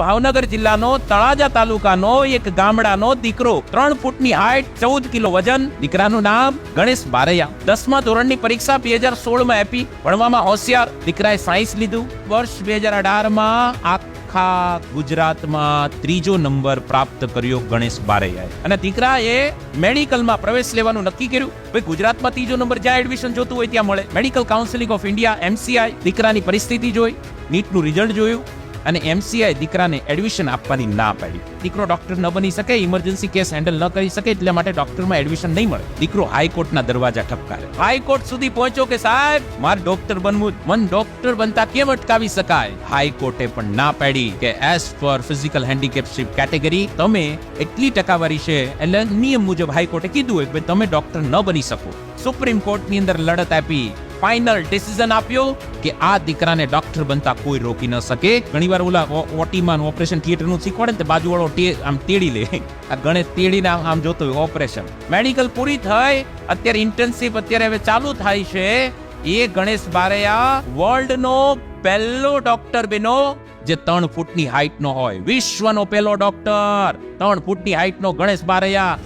ભાવનગર જિલ્લાનો તળાજા તાલુકાનો એક ગામડાનો દીકરો. ત્રણ ફૂટની હાઈટ ચૌદ કિલો વજન, દીકરાનું નામ ગણેશ બારૈયા. દસમા ધોરણની પરીક્ષા બે હજાર સોળમાં આપી. ભણવામાં હોશિયાર, દીકરાએ સાયન્સ લીધું. વર્ષ બે હજાર અઢારમાં આખા ગુજરાતમાં ત્રીજો નંબર પ્રાપ્ત કર્યો ગણેશ બારૈયાએ. અને દીકરાએ મેડિકલમાં પ્રવેશ લેવાનું નક્કી કર્યું. ભાઈ, ગુજરાતમાં ત્રીજો નંબર જ્યાં એડમિશન જોતું હોય ત્યાં મળે. Medical counselling of India MCI દીકરાની પરિસ્થિતિ જોઈ, નીટનું રિઝલ્ટ જોયું. અને એમસીઆઈ દીકરાને એડમિશન આપવાની ના પાડી. દીકરો ડોક્ટર ન બની શકે ઇમરજન્સી કેસ હેન્ડલ ન કરી શકે, એટલે માટે ડોક્ટરમાં એડમિશન નહીં મળે. દીકરો હાઈકોર્ટના દરવાજા ઠપકારે. હાઈકોર્ટ સુધી પહોંચ્યો કે સાહેબ, મારે ડોક્ટર બનવું મન ડોક્ટર બનતા કેમ અટકાવી શકાય? હાઈકોર્ટે પણ ના પાડી કે એઝ ફોર ફિઝિકલ હેન્ડીકેપશીપ કેટેગરી તમે એટલી ટકાવારી છે. એટલે નિયમ મુજબ હાઈકોર્ટે કીધું કે તમે ડોક્ટર ન બની શકો. સુપ્રીમ કોર્ટની અંદર લડત આપી. ફાઇનલ ડિસિઝન આપ્યો કે આ દીકરાને ડોક્ટર બનતા કોઈ રોકી ન શકે. ઘણીવાર ઓલા ઓટીમાં ઓપરેશન થિયેટરનું શીખવાડે ને બાજુવાળો આમ તેડી લે. આ ગણેશ તેડીને આમ જોતો હોય ઓપરેશન મેડિકલ પૂરી થઈ, અત્યારે ઇન્ટર્નશિપ અત્યારે હવે ચાલુ થાય છે. એ ગણેશ બારૈયા વર્લ્ડ નો પહેલો ડોક્ટર બેનો જે ત્રણ ફૂટની હાઈટ નો હોય. વિશ્વનો પહેલો ડોક્ટર ત્રણ ફૂટની હાઈટ નો ગણેશ બારૈયા.